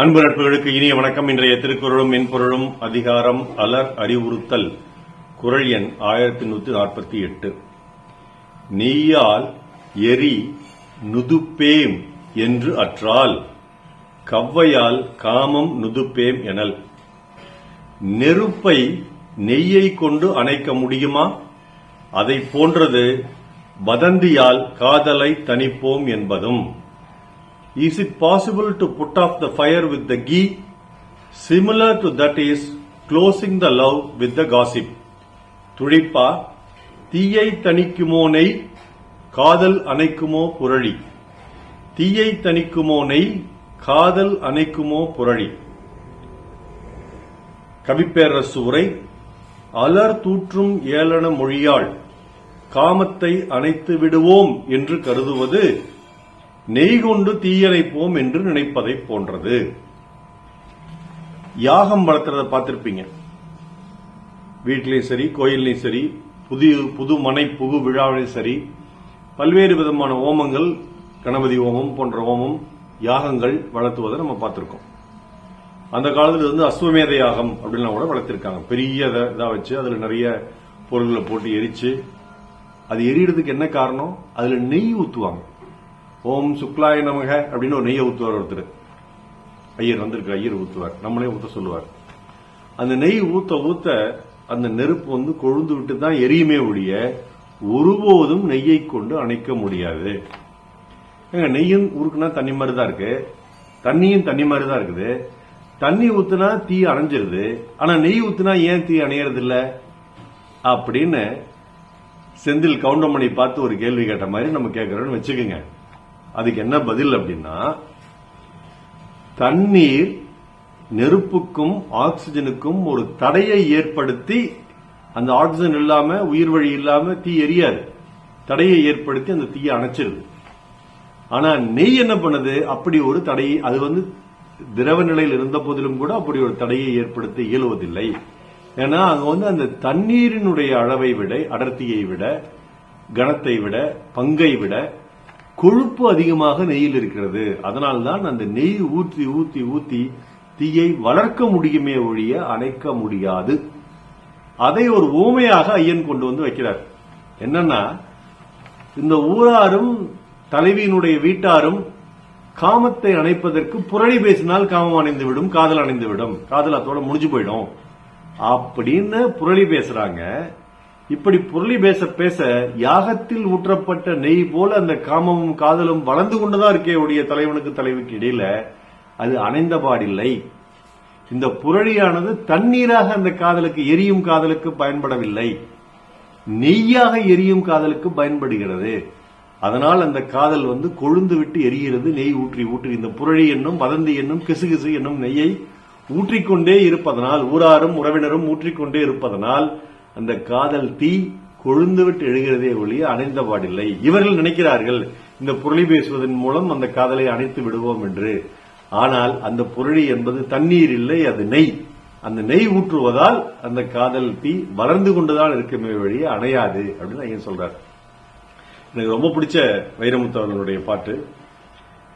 அன்பு நட்புகளுக்கு இனிய வணக்கம். இன்றைய திருக்குறளும் மென்பொருளும் அதிகாரம் அலர் அறிவுறுத்தல் குரல் எண் ஆயிரத்தி நூத்தி நாற்பத்தி எட்டு. நெய்யால் எரி நுதுப்பேம் என்று அற்றால் கவ்வையால் காமம் நுதுப்பேம் எனல். நெருப்பை நெய்யை கொண்டு அணைக்க முடியுமா? அதை போன்றது வதந்தியால் காதலை தணிப்போம் என்பதும். Is it possible to put off the fire with the ghee? Similar to that is closing the love with the gossip. துடிப்பா தீயை தணிக்குமோ நெய் காதல் அணைக்குமோ புரளி தீயை தணிக்குமோ நெய் காதல் அணைக்குமோ புரளி கவிப்பேரரசு உரை அலர் தூற்றும் ஏளன மொழியால் காமத்தை அணைத்து விடுவோம் என்று கருதுவது நெய் கொண்டு தீயணைப்போம் என்று நினைப்பதை போன்றது. யாகம் வளர்த்துறத பார்த்திருப்பீங்க. வீட்டிலையும் சரி கோயில்லையும் சரி புதிய புது மனை புகு விழாவிலையும் சரி பல்வேறு விதமான ஓமங்கள் கணபதி ஓமம் போன்ற ஓமம் யாகங்கள் வளர்த்துவதை நம்ம பார்த்திருக்கோம். அந்த காலத்துல இருந்து அஸ்வமேத யாகம் அப்படின்லாம் கூட வளர்த்திருக்காங்க. பெரிய இதாக இதா வச்சு அதுல நிறைய பொருள்களை போட்டு எரிச்சு அது எரியறதுக்கு என்ன காரணம்? அதுல நெய் ஊத்துவாங்க. ஓம் சுக்லாய நமக அப்படின்னு ஒரு நெய்யை ஊத்துவார் ஒருத்தர். ஐயர் வந்திருக்கு ஐயர் ஊத்துவார். நம்மளே ஊத்த சொல்லுவார். அந்த நெய் ஊத்த ஊத்த அந்த நெருப்பு வந்து கொழுந்து விட்டு தான் எரியுமே ஒழிய ஒருபோதும் நெய்யை கொண்டு அணைக்க முடியாது. ஏங்க நெய்யும் ஊருக்குனா தண்ணி மாதிரி தான் இருக்கு. தண்ணியும் தண்ணி மாதிரி தான் இருக்குது. தண்ணி ஊத்துனா தீ அணைஞ்சிருது. ஆனா நெய் ஊத்துனா ஏன் தீ அணையறது இல்ல அப்படின்னு செந்தில் கவுண்டமணி பார்த்து ஒரு கேள்வி கேட்ட மாதிரி நம்ம கேட்கறோம்னு வச்சுக்கோங்க. அதுக்கு என்ன பதில் அப்படின்னா தண்ணீர் நெருப்புக்கும் ஆக்சிஜனுக்கும் ஒரு தடையை ஏற்படுத்தி அந்த ஆக்சிஜன் இல்லாம உயிர் வழி இல்லாம தீ எரியாது. தடையை ஏற்படுத்தி அந்த தீயை அணைச்சிருது. ஆனா நெய் என்ன பண்ணுது? அப்படி ஒரு தடையை அது வந்து திரவ நிலையில் இருந்த போதிலும் கூட அப்படி ஒரு தடையை ஏற்படுத்த இயலுவதில்லை. ஏன்னா அங்க வந்து அந்த தண்ணீரினுடைய அளவை விட அடர்த்தியை விட கனத்தை விட பங்கை விட கொழுப்பு அதிகமாக நெய்யில் இருக்கிறது. அதனால்தான் அந்த நெய் ஊற்றி ஊற்றி ஊற்றி தீயை வளர்க்க முடியுமே ஒழிய அணைக்க முடியாது. அதை ஒரு ஊமையாக ஐயன் கொண்டு வந்து வைக்கிறார். என்னன்னா இந்த ஊராரும் தலைவியினுடைய வீட்டாரும் காமத்தை அணைப்பதற்கு புரளி பேசினால் காமம் அணைந்து விடும் காதல் அணைந்து விடும் காதல் அதோட முடிஞ்சு போயிடும். அப்படின்னு புரளி பேசுறாங்க. இப்படி புரளி பேச பேச யாகத்தில் ஊற்றப்பட்ட நெய் போல அந்த காமமும் காதலும் வளர்ந்து கொண்டுதான் இருக்கே உடைய தலைவனுக்கு தலைவிக்கு இடையில அது அணைந்த பாடில்லை. இந்த புரளியானது தண்ணீராக அந்த காதலுக்கு எரியும் காதலுக்கு பயன்படவில்லை. நெய்யாக எரியும் காதலுக்கு பயன்படுகிறது. அதனால் அந்த காதல் வந்து கொழுந்து விட்டு எரிகிறது நெய் ஊற்றி ஊற்றி. இந்த புரளி என்னும் வதந்தி என்னும் கிசுகிசு என்னும் நெய்யை ஊற்றிக்கொண்டே இருப்பதனால் ஊராரும் உறவினரும் ஊற்றிக்கொண்டே இருப்பதனால் அந்த காதல் தீ கொழுந்து விட்டு எழுகிறதே ஒழிய அணைந்த பாடில்லை. இவர்கள் நினைக்கிறார்கள் இந்த புரளி பேசுவதன் மூலம் அந்த காதலை அணைத்து விடுவோம் என்று. ஆனால் அந்த புரளி என்பது தண்ணீர் இல்லை அது நெய். அந்த நெய் ஊற்றுவதால் அந்த காதல் தீ வளர்ந்து கொண்டுதான் இருக்குமே வழியே அணையாது அப்படின்னு ஐயன் சொல்றார். எனக்கு ரொம்ப பிடிச்ச வைரமுத்து அவர்களுடைய பாட்டு.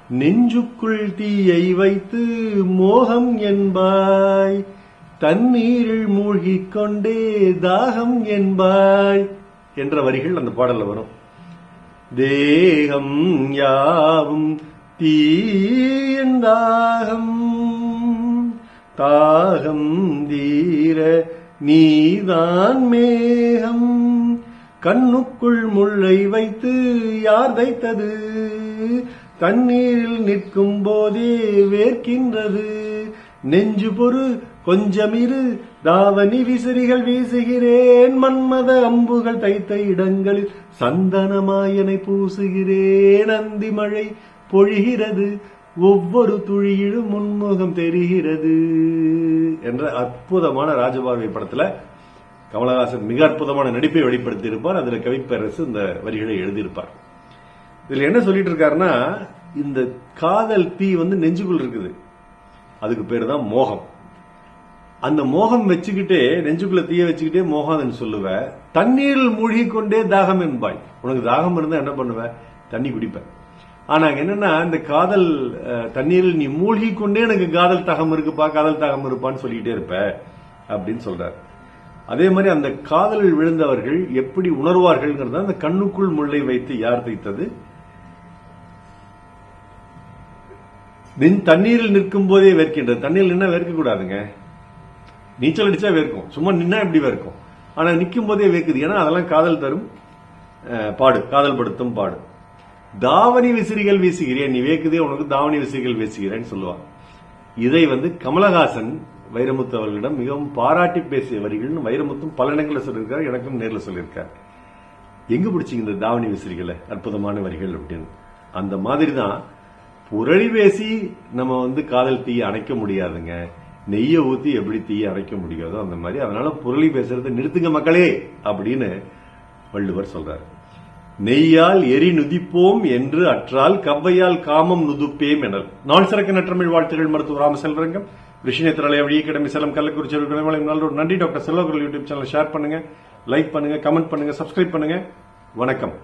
நெஞ்சுக்குள் தீயை வைத்து மோகம் என்பாய் தண்ணீரில் மூழ்கிக் கொண்டே தாகம் என்பாய் என்ற வரிகள் அந்த பாடல்ல வரும். தேகம் யாவும் தீயந்தாகம் தாகம் தீர நீதான் மேகம். கண்ணுக்குள் முள்ளை வைத்து யார் தைத்தது? தண்ணீரில் நிற்கும் போதே வேர்க்கின்றது. நெஞ்சு பொறு கொஞ்சமிரு தாவணி விசிறிகள் வீசுகிறேன் மன்மத அம்புகள் தைத்த இடங்களில் சந்தனமாயனை பூசுகிறேன். அந்தி மழை பொழிகிறது ஒவ்வொரு துளியிலும் முன்முகம் தெரிகிறது என்ற அற்புதமான ராஜபார்வை படத்துல கமலஹாசன் மிக அற்புதமான நடிப்பை வெளிப்படுத்தி இருப்பார் அதுல கவிப்பரசு இந்த வரிகளை எழுதியிருப்பார். இதுல என்ன சொல்லிட்டு இருக்காருன்னா இந்த காதல் தீ வந்து நெஞ்சுக்குள் இருக்குது. அதுக்கு பேரு தான் மோகம். அந்த மோகம் வச்சுக்கிட்டே நெஞ்சுக்குள்ள தீய வச்சுக்கிட்டே மோகம் சொல்லுவ தண்ணீரில் மூழ்கி கொண்டே தாகம் என்பாய். உனக்கு தாகம் இருந்தா என்ன பண்ணுவ? தண்ணி குடிப்ப. ஆனா என்னன்னா இந்த காதல் தண்ணீரில் நீ மூழ்கி கொண்டே எனக்கு காதல் தகம் இருக்குப்பா காதல் தகம் இருப்பான்னு சொல்லிக்கிட்டே இருப்ப அப்படின்னு சொல்றாரு. அதே மாதிரி அந்த காதலில் விழுந்தவர்கள் எப்படி உணர்வார்கள்ங்கிறத அந்த கண்ணுக்குள் முள்ளை வைத்து யார் தைத்தது? நின் தண்ணீரில் நிற்கும் போதே வேர்க்கின்றது. தண்ணீரில் என்ன வேர்க்க கூடாதுங்க நீச்சல் அடிச்சா வேர்க்கும். சும்மா நின்னா எப்படி வேர்க்கும்? ஆனா நிற்கும் போதே வேர்க்குது. ஏன்னா அதெல்லாம் காதல் தரும் பாடு. காதல் படுத்தும் பாடு. தாவணி விசிறிகள் வீசுகிறேன். நீ வேக்குதே உனக்கு தாவணி விசிறிகள் வீசுகிறேன்னு சொல்லுவான் இதை வந்து கமலஹாசன் வைரமுத்து அவர்களிடம் மிகவும் பாராட்டி பேசிய வரிகள்னு வைரமுத்தும் பல இடங்களில் சொல்லியிருக்காரு எனக்கும் நேரில் சொல்லியிருக்காரு. எங்க பிடிச்சிங்க இந்த தாவணி விசிறிகளை? அற்புதமான வரிகள் அப்படின்னு. அந்த மாதிரி தான் புரளி பேசி நம்ம வந்து காதல் தீயை அணைக்க முடியாதுங்க. நெய்யை ஊத்தி எப்படி தீயை அரைக்க முடியாதோ அந்த மாதிரி அதனால புரளி பேசுறதை நிறுத்துங்க மக்களே அப்படின்னு வள்ளுவர் சொல்றாரு. நெய்யால் எரி நுதிப்போம் என்று அற்றால் கவ்வையால் காமம் நுதுப்பேம் எனல். நான் சிறக்க நற்றமிழ் வாழ்த்துகள் மருத்துவ ராமசெல்வரங்கம் செல்வரங்கம் ரிஷினேத்திரலய வழி கிடமி சேலம் கள்ளக்குறிச்சி நல்ல நன்றி doctor Selvakural YouTube channel share பண்ணுங்க லைக் பண்ணுங்க கமெண்ட் பண்ணுங்க சப்ஸ்கிரைப் பண்ணுங்க. வணக்கம்.